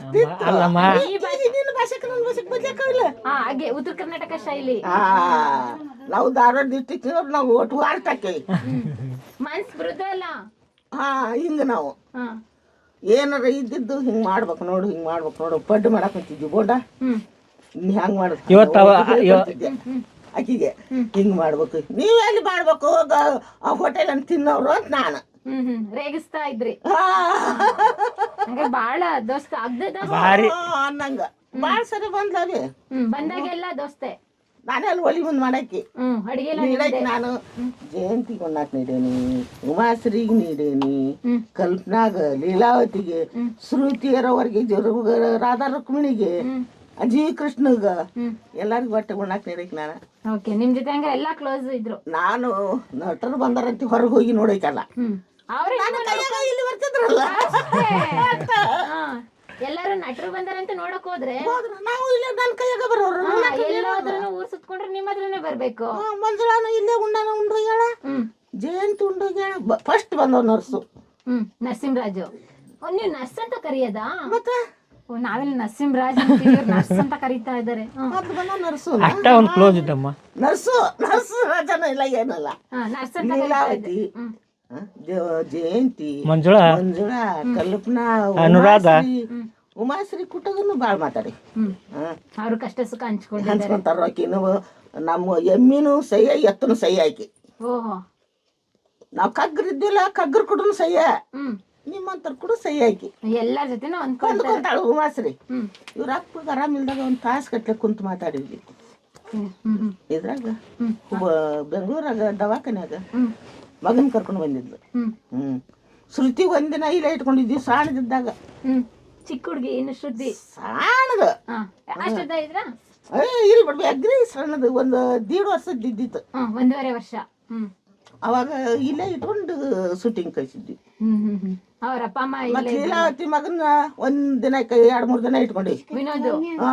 ಅಲ್ಲಮ್ಮ. ಭಾಷೆಗೆ ನನ್ನ ಭಾಷೆಗೆ ಬದ್ಲಾಕಿಲ್ಲ ಹಾ ಹಾಗೆ ಉತ್ತರ ಕರ್ನಾಟಕ ಶೈಲಿ. ಆ ನಾವು ಧಾರವಾಡ ಡಿಸ್ಟಿಕ್ ನಾವು ಒಟ್ಟು ವಾರ್ತಾಕೆ ಮನ್ಸ್ ಮೃದು ಅಲ್ಲ. ಹಾ ಹಿಂಗ ನಾವು. ಹಾ. ಏನಾರ ಇದ್ದಿದ್ದು ಹಿಂಗ್ ಮಾಡ್ಬೇಕು ನೋಡು ಹಿಂಗ್ ಮಾಡ್ಬೇಕು ನೋಡು. ಪಡ್ಡು ಮಾಡಕ್ ಹೊಂಟಿದ್ವಿ ಬೋಂಡ? ಹ್ಮ್. ನೀ ಹಂಗ್ ಮಾಡು ಇವತ್ತು ಅವ- ಇವ- ಆಕಿಗೆ ಹಿಂಗ್ ಮಾಡ್ಬೇಕು. ನೀವ್ ಎಲ್ಲಿ ಮಾಡ್ಬೇಕು? ಆ ಹೋಟೆಲ್ ಅಂತ ತಿನ್ನೋರು ಅಂತ ನಾನು. ಹ್ಮ್ ಹ್ಮ್. ರೇಗಿಸ್ತಾ ಇದ್ರಿ. ಹಂಗೆ ಬಾಳ ದೋಸ್ತ ದೋಸ್ತ. ಭಾರಿ. ಅನ್ನಂಗ. ಬಾಳ್ ಸರಿ ಬಂದ್ಲವೇ ಹ್ಮ್ ಬಂದಾಗೆಲ್ಲ ದೋಸ್ತೆ. ನಾನೇ ಅಲ್ಲಿ ಒಲಿ ಮುಂದೆ ಮಾಡಾಕಿ ಹ್ಮ್ ಅಡಿಗೆ ಎಲ್ಲ ನೀಡಾಕಿ ನಾನು. ಜಯಂತಿಗೆ ಉಣ್ಣಾಕ್ ನೀಡೇನಿ ಉಮಾಶ್ರೀಗೆ ನೀಡೇನಿ ಕಲ್ಪನಾಗ ಲೀಲಾವತಿಗೆ ಶ್ರುತಿಯರವರೆಗೆ ಜರು- ರಾಧಾ ರುಕ್ಮಿಣಿಗೆ ಅಜಿ ಕೃಷ್ಣಗ ಎಲ್ಲರಿಗೂ ಒಟ್ಟೆ ಉಣ್ಣಾಕ್ ನೀಡಕ್ ನಾನು. ಓಕೆ ನಿಮ್ ಜೊತೆ ಹಂಗ ಎಲ್ಲಾ ಕ್ಲೋಸ್ ಇದ್ರು. ನಾನು ನಟರು ಬಂದಾರಂತ ಹೊರಗೆ ಹೋಗಿ ನೋಡೈಕಲ್ಲ. ಇಲ್ಲಿ ಬರ್ತಿದ್ರಲ್ಲ? ಎಲ್ಲಾರು ನಟರು ಬಂದಾರಂತ ನೋಡಕ್ ಹೋದ್ರೆ. ನಾವು ಇಲ್ಲೇ ನನ್ನ ಕೈಯಾಗ ಬರೋರು. ಹಾ, ಎಲ್ಲೋದ್ರೂನು ಊರ್ ಸುತ್ಕೊಂಡ್ರೆ ನಿಮ್ಮ ಹತ್ರನೇ ಬರ್ಬೇಕು. ಮಂಜುಳಾನು ಇಲ್ಲೇ ಉಂಡಾನ ಹ್ಮ್. ಜಯಂತಿ ಉಂಡೋಗ್ಯಾಳ ಫಸ್ಟ್ ಬಂದವ್ ನರ್ಸು ಹ್ಮ್ ನರಸಿಂಹರಾಜು. ನೀವು ನರ್ಸ್ ಅಂತ ಕರಿಯದಾ? ಮತ್ತೆ? ಓ, ನಾವೆಲ್ಲ ನರಸಿಂಹರಾಜ್ ನರ್ಸ್ ಅಂತ ಕರೀತಾ ಇದಾರೆ ನರ್ಸು ಅಷ್ಟ ಒಂದು ಕ್ಲೋಸ್ ಇದ್ದಮ್ಮ ನರ್ಸು ನರ್ಸು ಜನ ಇಲ್ಲ ಏನಲ್ಲ ಹಾ, ನರ್ಸ್ ಅಂತ ಕರೀತಾ ಜಯಂತಿ ಮಂಜುಳಾ ಮಂಜುಳಾ ಕಲ್ಪನಾ ಅನುರಾಧ. ಉಮಾಶ್ರೀ ಕುಟದನ್ನು ಭಾಳ ಬಾಳ್ ಮಾತಾಡಿ. ಅವ್ರ ಕಷ್ಟ ಸುಖ ಹಂಚ್ಕೊಂಡು ಹಂಚ್ಕೊಂತಾರ ಆಕಿನು ನಮ್ಮ ಎಮ್ಮಿನೂ ಸಹ್ಯ ಎತ್ತನು ಸಹ್ಯ ಆಕಿ. ಓಹೋ. ನಾವು ಇದ್ದಿಲ್ಲ ಕಗ್ಗರ್ ಕುಡನು ಸಹ್ಯ. ನಿಮ್ಮಂತರ ಕೂಡ ಸಹ್ಯ ಆಕಿ. ಎಲ್ಲಾರ ಜೊತೆ ಹೊಂದ್ಕೊಂತಾರೆ ಕೊಂದ್ಕೊಂತಾಳು ಉಮಾಶ್ರೀ. ಇವ್ರ ಅಪ್ಪಗೆ ಆರಾಮಿಲ್ದಾಗ ಒಂದು ತಾಸು ಗಟ್ಲೆ ಕುಂತು ಮಾತಾಡಿದ್ವಿ ಇದ್ರಾಗ ಬೆಂಗಳೂರಾಗ ದವಾಖಾನ್ಯಾಗ. ಮಗನ ಕರ್ಕೊಂಡು ಬಂದಿದ್ಲು. ಹ್ಮ್. ಹ್ಞೂ ಶ್ರುತಿ ಒಂದಿನ ಇಲ್ಲೇ ಇಟ್ಕೊಂಡಿದ್ವಿ ಸಾಣದಿದ್ದಾಗ. ಚಿಕ್ಕ ಹುಡುಗಿ ಏನು ಶ್ರುತಿ. ಸಾಣದ. ಇಲ್ಲಿ ಬಿಡ್ಬಿ ಅಗ್ರಿ ಸಣ್ಣದು ಒಂದು ದೀಡ್ ವರ್ಷದ ಇದ್ದಿತ್ತು. ಒಂದೂವರೆ ವರ್ಷ. ಅವಾಗ ಇಲ್ಲೇ ಇಟ್ಕೊಂಡು ಶೂಟಿಂಗ್ ಕಳಿಸಿದ್ವಿ. ಅವ್ರ ಅಪ್ಪ ಅಮ್ಮ ಮತ್ತೆ ಇಲ್ಲೇ ಲೀಲಾವತಿ ಮಗನ ಒಂದ್ ದಿನ ಎರಡ್ ಮೂರ್ ದಿನ ಇಟ್ಕೊಂಡಿ. ವಿನೋದ್. ಹಾ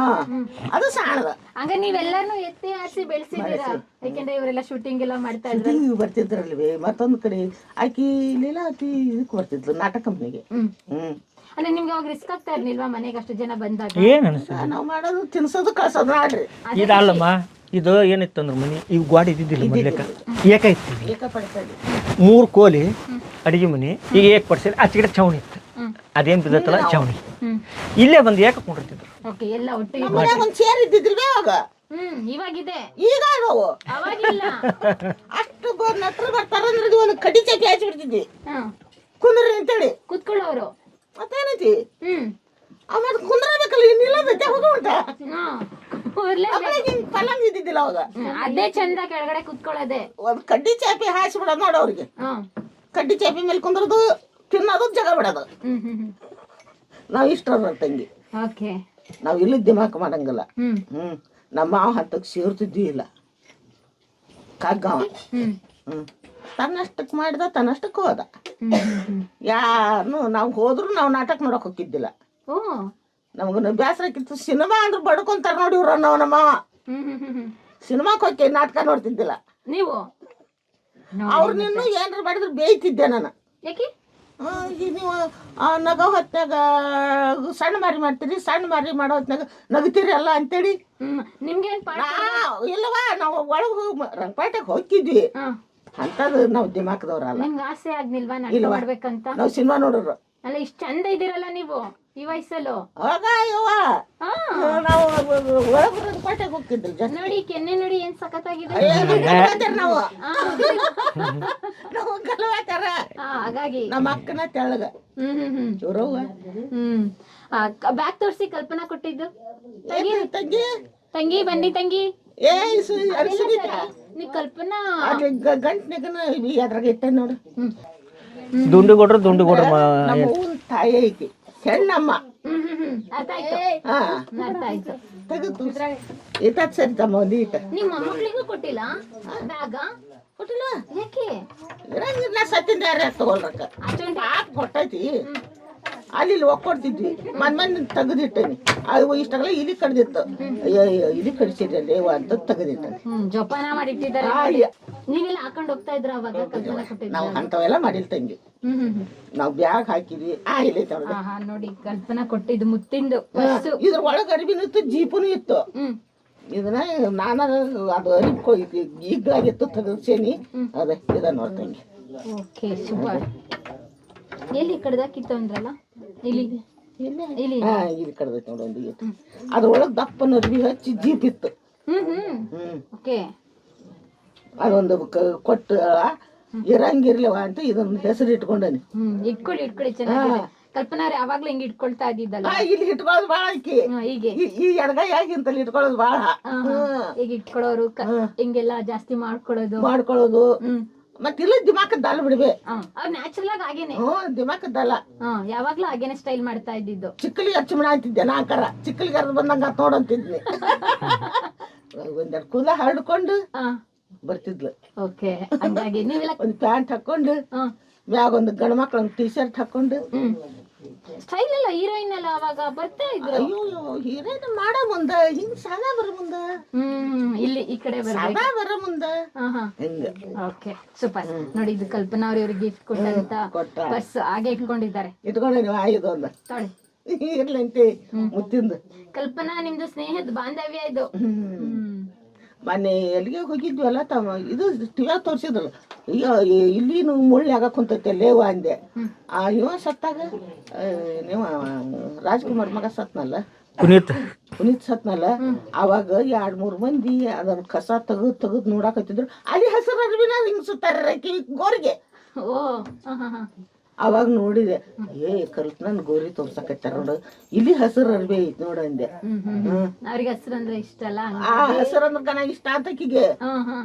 ಅದು ಸಾಣದ. ಹಂಗ ನೀವೆಲ್ಲಾರ್ನು ಎತ್ತಿ ಆಸಿ ಬೆಳೆಸಿದೀರ ಯಾಕೆಂದ್ರೆ ಇವರೆಲ್ಲ ಶೂಟಿಂಗ್ ಎಲ್ಲ ಮಾಡ್ತಾ ಇದ್ರು. ನೀವು ಬರ್ತಿದ್ರಲ್ವೇ? ಮತ್ತೊಂದ್ ಕಡೆ ಆಕಿ ಲೀಲಾವತಿ ಇದಕ್ಕೆ ಬರ್ತಿದ್ಲು ನಾಟಕ ಕಂಪ್ನಿಗೆ ಹ್ಮ್. ಹ್ಮ್. ಅಂದ್ರೆ ನಿಮ್ಗೆ ಅವಾಗ ರಿಸ್ಕ್ ಆಗ್ತಾ ಇರ್ಲಿಲ್ವಾ ಮನೆಗೆ ಅಷ್ಟು ಜನ ಬಂದಾಗ? ಏನು ಅನಿಸ್ತದೆ ನಾವು ಮಾಡೋದು ತಿನ್ಸೋದು ಕಳ್ಸೋದು ಮಾಡ್ರಿ ಇದಲ್ಲಮ್ಮ ಇದು ಏನಿತ್ತು ಅಂದ್ರೆ ಮನೆ ಇವ್ ಗಾಡಿ ಇದ್ದಿದ್ದಿಲ್ಲ ಮೊದ್ಲೇಕ. ಏಕ ಇತ್ತು ಏಕ ಪಡ್ಕೊಳ್ಳಿ ಮೂರು ಕೋಲಿ ಅಡಿಗೆ ಮನೆ ಈಗ ಏಕ್ ಪಡ್ಸಲಿ ಆಚೆಗಡೆ ಚೌಣಿ ಛಾವಣಿ ಇತ್ತು. ಅದೇನ್ ಅದೇನು ಚೌಣಿ ಛಾವಣಿ ಇಲ್ಲೇ ಬಂದು ಏಕ ಕುಂಡಿರ್ತಿದ್ರು. ಓಕೆ ಎಲ್ಲ ಒಟ್ಟಿಗೆ ಮನ್ಯಾಗ ಒಂದು ಚೇರ್ ಇದ್ದಿದ್ರಿ ಅವಾಗ ಹ್ಮ್ ಇವಾಗಿದೆ. ಈಗ ಅವಾಗಿಲ್ಲ. ಅಷ್ಟು ಗೋ ಬರ್ತಾರ ಬರ್ತಾರಂದ್ರೆ ಒಂದು ಕಡಿ ಚಾಕಿ ಹಚ್ಚಿ ಬಿಡ್ತಿದ್ವಿ. ಕುಂದ್ರಿ ಅಂತೇಳಿ. ಕುತ್ಕೊಳ್ಳೋರು. ಮತ್ತೇನೈತಿ? ಹ್ಮ್. ಆಮೇಲೆ ಕುಂದ್ರಬೇಕಲ್ಲ ಇನ್ನಿಲ್ಲ ಬೆಟ್ಟ ಹಾ. ಹಿಂಗ್ ಪಲಂಗ್ ಇದ್ದಿದ್ದಿಲ್ಲ ಅವಾಗ. ಹ್ಮ್, ಅದೇ ಚಂದ ಕೆಳಗಡೆ ಕುತ್ಕೊಳ್ಳೋದೆ. ಒಂದ್ ಕಡ್ಡಿ ಚಾಪಿ ಹಾಸಿ ಬಿಡೋದ್ ನೋಡ ಅವ್ರಿಗೆ. ಕಡ್ಡಿ ಚಾಪಿ ಮೇಲೆ ಕುಂದ್ರದು ತಿನ್ನೋದು ಜಗ ಬಿಡೋದು ನಾವು ಇಷ್ಟ ತಂಗಿ? ಓಕೆ. ನಾವು ಇಲ್ಲಿ ದಿಮಾಕ್ ಮಾಡಂಗಿಲ್ಲ. ಹ್ಮ್. ನಮ್ಮ ಮಾವ ಹತ್ತಕ್ಕೆ ಸೇರ್ತಿದ್ದೂ ಇಲ್ಲ. ಕಗ್ಗ ಹ್ಮ್. ತನ್ನಷ್ಟಕ್ಕೆ ಮಾಡಿದ ತನ್ನಷ್ಟಕ್ಕೆ ಹೋದ. ಯಾರು ಯಾರನ್ನು ನಾವು ಹೋದ್ರು ನಾವು ನಾಟಕ ನೋಡಕ್ ಹೋಗಿದ್ದಿಲ್ಲ ಓ. ಬೇಸರಕ್ಕಿತ್ತು ಸಿನಿಮಾ ಅಂದ್ರೆ ಬಡ್ಕೊಂತಾರ ನೋಡಿ ಇವ್ರ ನಾವು ನಮ್ಮ ಸಿನಿಮಾಕ್ಕೆ ಹೋಗಿ ನಾಟಕ ನೋಡ್ತಿದ್ದಿಲ್ಲ. ನೀವು? ಅವ್ರು ಏನ್ರ ಮಾಡಿದ್ರೆ ಬೇಯ್ತಿದ್ದೆ ನಾನು. ಯಾಕೆ? ಈಗ ನೀವು ಆ, ನಗೋ ಹೊತ್ನಾಗ ಸಣ್ಣ ಮಾರಿ ಮಾಡ್ತೀರಿ ಸಣ್ಣ ಮಾರಿ ಮಾಡೋ ಹೊತ್ನಾಗ ನಗತೀರಿ ಅಲ್ಲ ಅಂತೇಳಿ. ನಿಮ್ಗೆ ಇಲ್ಲವಾ ನಾವು ಒಳಗೆ ರಂಗಪಾಟಕ್ಕೆ ಹೋಗ್ತಿದ್ವಿ. ಹ್ಮ್ ಅಂಥದ್ದು ನಾವು ದಿಮಾಕದವ್ರಲ್ಲ ನಿಮ್ಗೆ ಆಸೆ ಆಗ್ಲಿಲ್ವಾ ಇಲ್ವಾ? ಮಾಡ್ಬೇಕಂತ? ನಾವು ಸಿನಿಮಾ ನೋಡೋರು. ಅಲ್ಲ ಇಷ್ಟ ಚಂದ ಇದೀರಲ್ಲ ನೀವು ಈ ವಯಸ್ಸಲ್ಲೂ. ಆಗ ಯವ್ವ. ಒಳಗೆ ರಂಗಪಾಟಕ್ಕೆ ಹೋಗ್ತಿದ್ವಿ ಜನ ನೋಡಿ ಕೆನ್ನೆ ನೋಡಿ ಏನ್ ಸಖತ್ತಾಗಿದೆ? ನಾವು. ಗಲವಾತಾರ ಹಾಗಾಗಿ. ನಮ್ಮ ಅಕ್ಕನ ತೆಳಗ. ಹ್ಮ್ ಬ್ಯಾಗ್ ತೋರಿಸಿ ಕಲ್ಪನಾ ಕೊಟ್ಟಿದ್ದು? ಏನ್ ತಂಗಿ ತಂಗಿ. ಬನ್ನಿ ತಂಗಿ. ಏ ನೀ ಕಲ್ಪನಾ ಗಂಟ್ನಾಗನ ಅದ್ರಾಗ ಇಟ್ಟ ನೋಡು. ಹ್ಮ್. ದುಂಡು ಕೊಡ್ರು ದುಂಡು ಕೊಡ್ರು ನಮ್ಮ ತಾಯಿ ಐತಿ. ಹೆಣ್ಣಮ್ಮ ಹ್ಮ್ ಹ್ಮ್ ಹ್ಮ್. ಅರ್ಥ ಆಯ್ತು. ಹಾ. ಅರ್ಥ ಆಯ್ತು. ತೆಗೆದು ಇಟ್ಟ ಸರಿ ತಮ್ಮ ಒಂದು ಈಟ ನಿಮ್ ಮೊಮ್ಮಕ್ಳಿಗೂ ಕೊಟ್ಟಿಲ್ಲ? ಬ್ಯಾಗ ಕೊಟ್ಟಿಲ್ಲ ಯಾಕೆ? ಇರಂಗಿಲ್ಲ ಸತ್ತಿಂದ ಯಾರು ತಗೊಳ್ರಕ್ಕ ಅಷ್ಟೊಂದು ಆಪ್ ಕೊಟ್ಟೈತಿ. ಅಲ್ಲಿ ಇಲ್ಲಿ ಒಕ್ಕೊಡ್ತಿದ್ವಿ. ಮನ್ ಮನ್ ತೆಗೆದಿಟ್ಟೇನಿ. ಅದು ಇಷ್ಟಾಗಲ್ಲ ಇಲಿ ಕಡ್ದಿತ್ತು. ಅಯ್ಯೋ ಇದು ಇಲಿ ಕಡಿಸಿದ್ರಲ್ಲಿ ಅಂತ ತೆಗೆದಿಟ್ಟೆ ಜೋಪಾನ ಮಾಡಿಟ್ಟಿದ್ದಾರೆ ನೀವೆಲ್ಲ ಹಾಕೊಂಡು ಹೋಗ್ತಾ ಇದ್ರ ಅವಾಗ? ಕಲ್ಪನಾ ಕೊಟ್ಟಿದ್ದು ನಾವು ಅಂತವೆಲ್ಲ ಮಾಡಿಲ್ಲ ತಂಗಿ. ನಾವು ಬ್ಯಾಗ್ ಹಾಕಿದ್ವಿ. ಆ ಇಲ್ಲಿ ನೋಡಿ ಕಲ್ಪನಾ ಕೊಟ್ಟಿದ್ದು ಮುತ್ತಿಂದು ಇದ್ರ ಒಳಗೆ ಅರಿವಿನೂ ಇತ್ತು ಜೀಪುನು ಇತ್ತು. ಇದನ್ನ ನಾನು ಅದು ಅರಿಕೊ ಈಗಾಗಿತ್ತು ತೆಗೆದ್ಸೇನಿ. ಅದೇ ಇದ ನೋಡ್ತಂಗೆ ಓಕೆ ಸೂಪರ್. ಎಲ್ಲಿ ಕಡ್ದಾಕಿತ್ತು ಅಂದ್ರಲ್ಲ? ಇಲ್ಲಿ. ಇಲ್ಲಿ. ಕಡ್ದೈತೆ ನೋಡಿ ಒಂದು ಈಟ್. ಅದ್ರೊಳಗೆ ದಪ್ಪನ ಅರ್ವಿ ಹಚ್ಚಿ ಜೀಪ್ ಇತ್ತು ಓಕೆ. ಅದೊಂದು ಕ- ಕೊಟ್ಟು ಇರಂಗಿರ್ಲಿವ ಅಂತ ಇದನ್ನ ಹೆಸರು ಇಟ್ಕೊಂಡನಿ. ಹ್ಮ್ ಇಟ್ಕೊಳ್ಳಿ ಇಟ್ಕೊಳ್ಳಿ ಚೆನ್ನಾಗಿದೆ. ಕಲ್ಪನಾ ಅವ್ರು ಯಾವಾಗ್ಲೂ ಹಿಂಗ್ ಇಟ್ಕೊಳ್ತಾ ಇದ್ದಿದ್ದಲ್ಲ? ಇಲ್ಲಿ ಇಟ್ಕೊಳ್ಳೋದು ಭಾಳ ಆಕಿ. ಹೀಗೆ. ಈ- ಈ ಎಡಗೈಯಾಗಿಂತಲ್ಲಿ ಇಟ್ಕೊಳ್ಳೋದು ಭಾಳ ಹಾ, ಹಾ. ಈಗ ಇಟ್ಕೊಳ್ಳೋರು ಕ- ಹಿಂಗೆಲ್ಲ ಜಾಸ್ತಿ ಮಾಡ್ಕೊಳ್ಳೋದು. ಮಾಡ್ಕೊಳ್ಳೋದು. ಹ್ಮ್. ಮತ್ತೆ ಇಲ್ಲ ದಿಮಾಕದ್ದಲ್ಲ ಬಿಡ್ಬೆ. ಅವ್ರು ನ್ಯಾಚುರಲ್ ಆಗಿ ಹಾಗೇನೆ ಹ್ಞೂ ದಿಮಾಕದ್ದಲ್ಲ ಹಾ ಯಾವಾಗ್ಲೂ ಹಾಗೇನೆ ಸ್ಟೈಲ್ ಮಾಡ್ತಾ ಇದ್ದಿದ್ದು. ಚಿಕ್ಕಲಿಗೆ ಹಚ್ಚಮಣ ಅಂತಿದ್ದೆ ನಾಕರ ಚಿಕ್ಕಲಿಗೆ ಅರ್ಧ ಬಂದಂಗ ಆತ್ ನೋಡಂತಿದ್ನಿ ಒಂದೆರಡು ಕೂಲ ಹರಡ್ಕೊಂಡು ಹಾ. ಬರ್ತಿದ್ಲು. ಓಕೆ ಹಂಗಾಗಿ ನೀವೆಲ್ಲ ಒಂದು ಪ್ಯಾಂಟ್ ಹಾಕೊಂಡು ಹಾ. ಮ್ಯಾಗ ಒಂದು ಗಂಡ ಮಕ್ಳ ಒಂದು ಟೀ ಶರ್ಟ್ ಹಾಕೊಂಡು ಸ್ಟೈಲ್ ಎಲ್ಲ ಹೀರೋಯಿನ್ ಎಲ್ಲ ಅವಾಗ ಬರ್ತಾ ಇದ್ರು. ಅಯ್ಯೋ ಹೀರೋಯಿನ್ ಮಾಡ ಮುಂದ ಹಿಂಗ್ ಸಾಲ ಬರ ಮುಂದ. ಹ್ಮ್ ಇಲ್ಲಿ ಈ ಕಡೆ ಬರ ಸಾದಾ ಬರ ಮುಂದ. ಓಕೆ ಸೂಪರ್ ನೋಡಿ ಇದು ಕಲ್ಪನಾ ಅವ್ರ ಇವ್ರಿಗೆ ಗಿಫ್ಟ್ ಕೊಟ್ಟಂತ ಕೊಟ್ಟ. ಪರ್ಸ್ ಹಾಗೆ ಇಟ್ಕೊಂಡಿದ್ದಾರೆ. ಇಟ್ಕೊಂಡೆ ನೀವು ಆಯ್ದು ಅಂದ. ತೊಳಿ. ಇರ್ಲಂತೆ ಮುತ್ತಿಂದ. ಕಲ್ಪನಾ ನಿಮ್ದು ಸ್ನೇಹದ ಬಾಂಧವ್ಯ ಇದು. ಹ್ಮ್. ಮೊನ್ನೆ ಎಲ್ಲಿಗೆ ಹೋಗಿದ್ವಲ್ಲ ತಮ್ಮ ಇದು ಟಿವ್ಯಾಗ ತೋರಿಸಿದ್ರು ಅಯ್ಯೋ ಇಲ್ಲಿ ಮುಳ್ಳ್ಯಾಗ ಕುಂತೈತೆ? ಲೇವ ಅಂದೆ. ಆ ಇವ ಸತ್ತಾಗ? ನೀವ ನೀವು ರಾಜ್ಕುಮಾರ್ ಮಗ ಸತ್ನಲ್ಲ? ಪುನೀತ್. ಪುನೀತ್ ಸತ್ನಲ್ಲ? ಅವಾಗ ಎರಡ್ ಮೂರ್ ಮಂದಿ ಅದನ್ನ ಕಸ ತೆಗೆದು ತೆಗೆದು ನೋಡಾಕತ್ತಿದ್ರು. ಅಲ್ಲಿ ಹಸಿರು ಅರ್ಬಿನ ಹಿಂಗ್ ಸುತ್ತಾರ ಕಿವಿ ಗೋರಿಗೆ. ಓ ಹಾ ಹಾ ಹಾ. ಅವಾಗ ನೋಡಿದೆ ಏ ಕಲ್ಪನನ್ ಗೋರಿ ತೋರ್ಸಕತ್ತಾರ ನೋಡು. ಇಲ್ಲಿ ಹಸಿರು ಅರ್ಬಿ ಐತ್ ನೋಡು ಅಂದೆ. ಅವ್ರಿಗೆ ಹಸ್ರು ಅಂದ್ರೆ ಇಷ್ಟ ಅಲ್ಲ? ಆ ಹಸಿರು ಅಂದ್ರೆ ಇಷ್ಟ ಆತಕಿಗೆ ಹಾ ಹಾ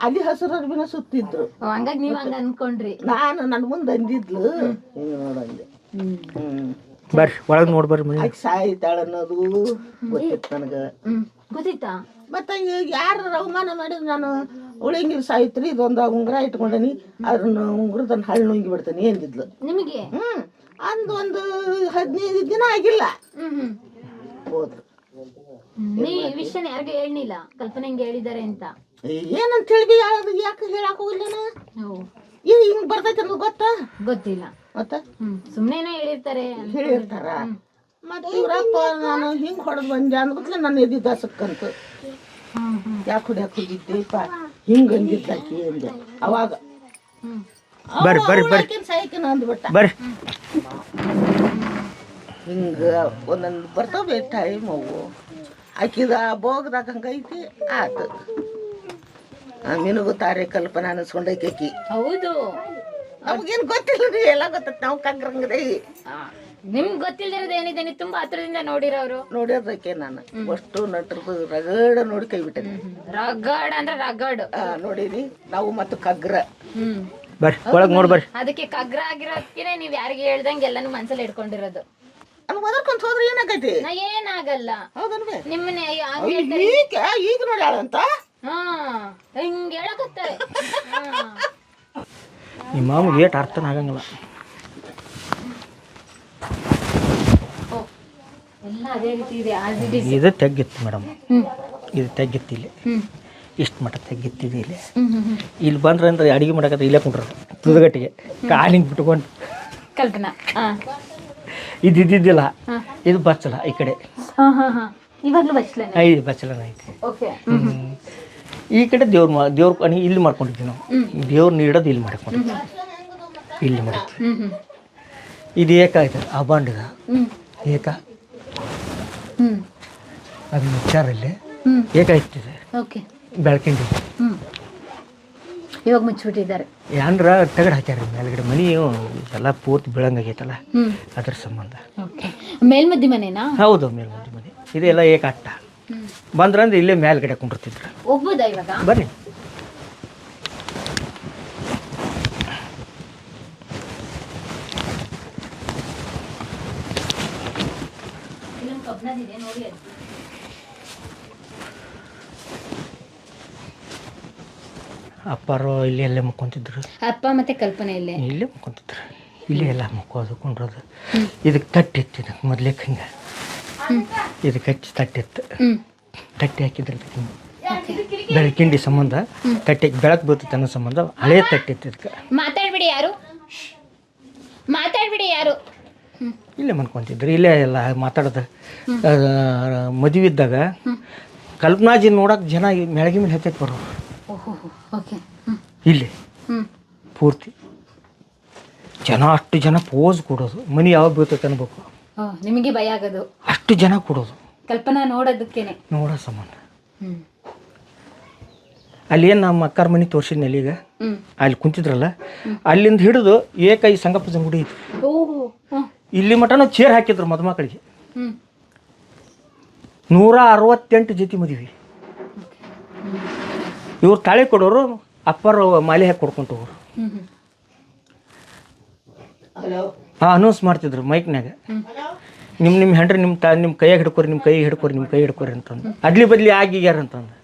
ಅಲ್ಲಿ ಹಸಿರು ಅರ್ಬಿನ ಸುತ್ತಿದ್ರು. ಹಂಗಾಗಿ ನೀವ್ ಹಂಗ ಅನ್ಕೊಂಡ್ರಿ. ನಾನು ನನ್ನ ಮುಂದೆ ಅಂದಿದ್ಲು. ಹಿಂಗೆ ನೋಡಂದೆ ಹ್ಮ್. ಹ್ಮ್. ಬರ್ರಿ ಒಳಗೆ ನೋಡಿ ಬರ್ರಿ ಮನೆ. ಆಕೆ ಸಾಯ್ತಾಳ ಅನ್ನೋದು ಗೊತ್ತಿತ್ತು ನನಗೆ. ಗೊತ್ತಿತ್ತಾ? ಮತ್ತೆ ಯಾರು ಅವಮಾನ ಮಾಡಿದ್ರು ನಾನು? ಉಳಿಂಗಿಲ್ ಸಾಯ್ತ್ರಿ ಇದೊಂದು ಉಂಗುರ ಇಟ್ಕೊಂಡೇನಿ ಅದನ್ನ ಉಂಗುರದನ್ನ ಹಳ್ಳು ನುಂಗಿ ಬಿಡ್ತೇನೆ ಎಂದಿದ್ಲು ನಿಮಗೆ? ಹ್ಮ್ ಅಂದ್ ಒಂದು ಹದಿನೈದು ದಿನ ಆಗಿಲ್ಲ. ಹೋದ್ರು. ನೀ ಈ ವಿಷಯನ ಯಾರಿಗೂ ಹೇಳಿಲ್ಲ ಕಲ್ಪನೆ ಹಿಂಗೆ ಹೇಳಿದ್ದಾರೆ ಅಂತ. ಏನಂತ ಹೇಳಿ ಯಾಕೆ ಹೇಳಕ್ ಹೋಗಿಲ್ಲ ಓ ಇದು ಹಿಂಗ್ ಬರ್ತೈತೆ ಅನ್ನೋದು ಗೊತ್ತಾ? ಗೊತ್ತಿಲ್ಲ. ಮತ್ತೆ? ಸುಮ್ಮನೆ ಹೇಳಿರ್ತಾರೆ. ಹೇಳಿರ್ತಾರ? ಮತ್ತೆ ಇವ್ರಪ್ಪ ನಾನು ಹಿಂಗ್ ಹೊಡೆದ್ ಬಂದೆ ಅಂದ್ಬಿಟ್ಲೆ ನನ್ನ ಎದಿ ದಾಸಕ್ಕಂತ ಯಾಕೆ ಹೊಡ್ಯಾಕ್ ಹೋಗಿದ್ದೀಪ ಹಿಂಗ್ ಅಂದಿದ್ದಾಕಿ ಅಂದೆ. ಅವಾಗ ಬರ್ರಿ ಬರ್ರಿ ಬರ್ರಿ. ಆಕಿನ್ ಸಾಯಕಿನ ಅಂದ್ಬಿಟ್ಟ. ಬರ್ರಿ. ಹಿಂಗ ಒಂದೊಂದು ಬರ್ತಾವೆ ಟೈಮ್ ಅವು. ಆಕಿದ ಬೋಗದಾಗ ಹಂಗೈತಿ ಆತು. ನಿನಗೂ ಕಲ್ಪನಾ ಕಲ್ಪನೆ ಆಕಿ. ಹೌದು. ನಮಗೇನು ಗೊತ್ತಿಲ್ಲ ರೀ ಎಲ್ಲ ಗೊತ್ತ ನಾವು ಕಂಗ್ರಂಗ್ರಿ. ನಿಮ್ ನಿಮ್ಗ್ ಗೊತ್ತಿಲ್ದಿರೋದು ಏನಿದೆ? ನೀವು ತುಂಬಾ ಹತ್ರದಿಂದ ನೋಡಿರೋರು. ನೋಡಿರ್ಬೇಕೆ ನಾನು. ಅಷ್ಟು ನಟರದು ರಗಡ ನೋಡಿ ಕೈ ಬಿಟ್ಟೆ ರಗಡ್ ಅಂದ್ರೆ ರಗಡ್. ನೋಡಿರಿ. ನಾವು ಮತ್ತು ಕಗ್ರ. ಹ್ಮ್. ಬರ್ರಿ ಒಳಗೆ ನೋಡಿ ಬರ್ರಿ. ಅದಕ್ಕೆ ಕಗ್ರ ಆಗಿರೋದಕ್ಕೆ ನೀವ್ ಯಾರಿಗೆ ಹೇಳ್ದಂಗೆ ಎಲ್ಲಾನು ಮನ್ಸಲ್ಲಿ ಇಟ್ಕೊಂಡಿರೋದು. ಒದರ್ಕೊಂತ ಹೋದ್ರೆ ಏನಾಗೈತಿ? ನಾ ಏನಾಗಲ್ಲ. ಹೌದನ್ವೇ ನಿಮ್ಮನೆ ಹಂಗ್ ಹೇಳ್ತಾರೆ? ಈಗ ಈಗ ನೋಡ್ಯಾಳಂತ? ಹಾ ಹಿಂಗ್ ಹೇಳಕತ್ತಾರೆ. ಹಾ. ನಿಮ್ಮ ಮಾಮಗೆ ಏಟ್ ಅರ್ಥನ ಆಗಂಗಿಲ್ಲ. ಇದೆ ತೆಗ್ಗಿತ್ತು ಮೇಡಮ್. ಇದು ತೆಗ್ಗಿತ್ತು ಇಲ್ಲಿ. ಇಷ್ಟು ಮಟ್ಟ ತೆಗ್ಗಿತ್ತಿದೆ ಇಲ್ಲಿ. ಇಲ್ಲಿ ಬಂದ್ರೆ ಅಂದ್ರೆ ಅಡಿಗೆ ಮಾಡಕತ್ತ ಇಲ್ಲೇ ಕುಂಡ್ರದು ತುದಗಟ್ಟಿಗೆ. ಕಾಲಿಂಗ್ ಬಿಟ್ಕೊಂಡು. ಕಲ್ಪನಾ. ಇದು ಇದ್ದಿದ್ದಿಲ್ಲ. ಇದು ಬಚ್ಚಲ ಈ ಕಡೆ. ಬಚ್ಚಲ ಇವಾಗ್ಲೂ ಐದು ಬಚ್ಚಲನ ಐತಿ. ಈ ಕಡೆ ದೇವ್ರ ಮಾ ದೇವ್ರ ಇಲ್ಲಿ ಮಾಡ್ಕೊಂಡಿದ್ವಿ ನಾವು. ದೇವ್ರ ನೀಡೋದು ಇಲ್ಲಿ ಮಾಡ್ಕೊಂಡಿದ್ವಿ. ಇಲ್ಲಿ ಮಾಡಿದ್ವಿ ಇದು ಏಕ ಆಯ್ತು. ಆ ಬಾಂಡದ ಏಕ. ಅದು ವಿಚಾರ ಇಲ್ಲಿ. ಹ್ಮ್. ಏಕ ಇಟ್ಟಿದೆ. ಓಕೆ. ಬೆಳ್ಕೊಂಡಿ ಇವಾಗ ಮುಚ್ಚಿಬಿಟ್ಟಿದ್ದಾರೆ. ಯಾಂದ್ರ ತಗಡ್ ಹಾಕ್ಯಾರ ಮೇಲ್ಗಡೆ. ಮನಿ ಎಲ್ಲ ಪೂರ್ತಿ ಬೆಳಂಗಾಗೈತಲ್ಲ ಅದ್ರ ಸಂಬಂಧ. ಓಕೆ. ಮೇಲ್ಮದ್ದಿ ಮನೆನಾ? ಹೌದು ಮೇಲ್ಮದಿ ಮನೆ. ಇದೆಲ್ಲ ಏಕ ಅಟ್ಟ. ಹ್ಮ್ ಬಂದ್ರಂದ್ರೆ ಇಲ್ಲೇ ಮೇಲ್ಗಡೆ ಕುಂಡಿರ್ತಿದ್ರು. ಹೋಗ್ಬೋದಾ ಇವಾಗ? ಬನ್ನಿ. ಅಪ್ಪಾರು ಇಲ್ಲಿ ಎಲ್ಲೇ ಮುಕ್ಕೊಂತಿದ್ರು. ಅಪ್ಪ ಮತ್ತೆ ಕಲ್ಪನೆ ಇಲ್ಲೇ. ಇಲ್ಲೇ ಮುಕ್ಕೊಂತಿದ್ರು. ಇಲ್ಲೇ ಎಲ್ಲ ಮುಕ್ಕೋದು ಕುಂಡ್ರೋದು. ಇದಕ್ಕೆ ತಟ್ಟಿತ್ತು ಇದಕ್ಕೆ ಮೊದ್ಲೇಕ್ ಹಿಂಗೆ. ಇದಕ್ಕೆ ಕಚ್ಚಿ ತಟ್ಟಿತ್ತು ತಟ್ಟಿ ಹಾಕಿದ್ರೆ ಇದಕ್ಕೆ ಹಿಂಗೆ. ಬೆಳಕಿಂಡಿ ಸಂಬಂಧ ತಟ್ಟಿಗೆ ಬೆಳಕು ಬೀಳ್ತೈತೆ ಅನ್ನೋ ಸಂಬಂಧ ಹಳೆ ತಟ್ಟಿತ್ತು ಇದಕ್ಕೆ. ಮಾತಾಡ್ಬಿಡಿ ಯಾರು? ಮಾತಾಡ್ಬಿಡಿ ಯಾರು? ಇಲ್ಲೇ ಮನ್ಕೊಂತಿದ್ರು ಇಲ್ಲೇ ಎಲ್ಲ ಮಾತಾಡೋದು. ಮದುವೆ ಇದ್ದಾಗ ಕಲ್ಪನಾಜಿ ನೋಡಕ್ಕೆ ಜನ ಮೆಳಗಿ ಮೇಲೆ ಹತ್ತೈತೆ ಬರೋರು ಓಕೆ. ಇಲ್ಲಿ. ಪೂರ್ತಿ. ಜನ ಅಷ್ಟು ಜನ ಪೋಸ್ ಕೊಡೋದು. ಮನಿ ಯಾವಾಗ ಬೀಳ್ತೈತೆ ಅನ್ಬೇಕು. ನಿಮಗೆ ಭಯ ಆಗೋದು. ಅಷ್ಟು ಜನ ಕೊಡೋದು. ಕಲ್ಪನಾ ನೋಡೋದಕ್ಕೇನೆ. ನೋಡೋ ಸಮಾನ ಹ್ಮ್. ಅಲ್ಲಿ ಏನು ನಮ್ಮ ಅಕ್ಕಾರ ಮನೆ ತೋರಿಸಿದ್ನಲ್ಲಿ ಈಗ ಹ್ಮ್. ಅಲ್ಲಿ ಕುಂತಿದ್ರಲ್ಲ? ಅಲ್ಲಿಂದ ಹಿಡಿದು ಏಕೈ ಸಂಗಪ್ಪ ಗುಡಿ ಐತಿ. ಹ್ಮ್ ಇಲ್ಲಿ ಮಟನೂ ಚೇರ್ ಹಾಕಿದ್ರು ಮದುಮಕ್ಕಳಿಗೆ. ನೂರ ಅರವತ್ತೆಂಟು ಜೊತೆ ಮದುವೆ. ಇವ್ರು ತಾಳಿ ಕೊಡೋರು ಅಪ್ಪರ ಮಾಲೆ ಹಾಕಿ ಕೊಡ್ಕೊಂಡು ಹೋಗೋರು. ಹಲೋ ಹ್ಞೂ ಹಾಂ ಅನೌನ್ಸ್ ಮಾಡ್ತಿದ್ರು ಮೈಕ್ನಾಗ ನಿಮ್ಮ ನಿಮ್ಮ ಹೆಂಡ್ರಿ ನಿಮ್ಮ ತಾ ನಿಮ್ಮ ಕೈಯಾಗ ಹಿಡ್ಕೊರಿ ನಿಮ್ಮ ಕೈ ಹಿಡ್ಕೊರಿ ನಿಮ್ಮ ಕೈ ಹಿಡ್ಕೊರಿ ಅಂತಂದು. ಅದ್ಲಿ ಬದ್ಲಿ ಆಗಿಗ್ಯಾರ ಅಂತಂದು.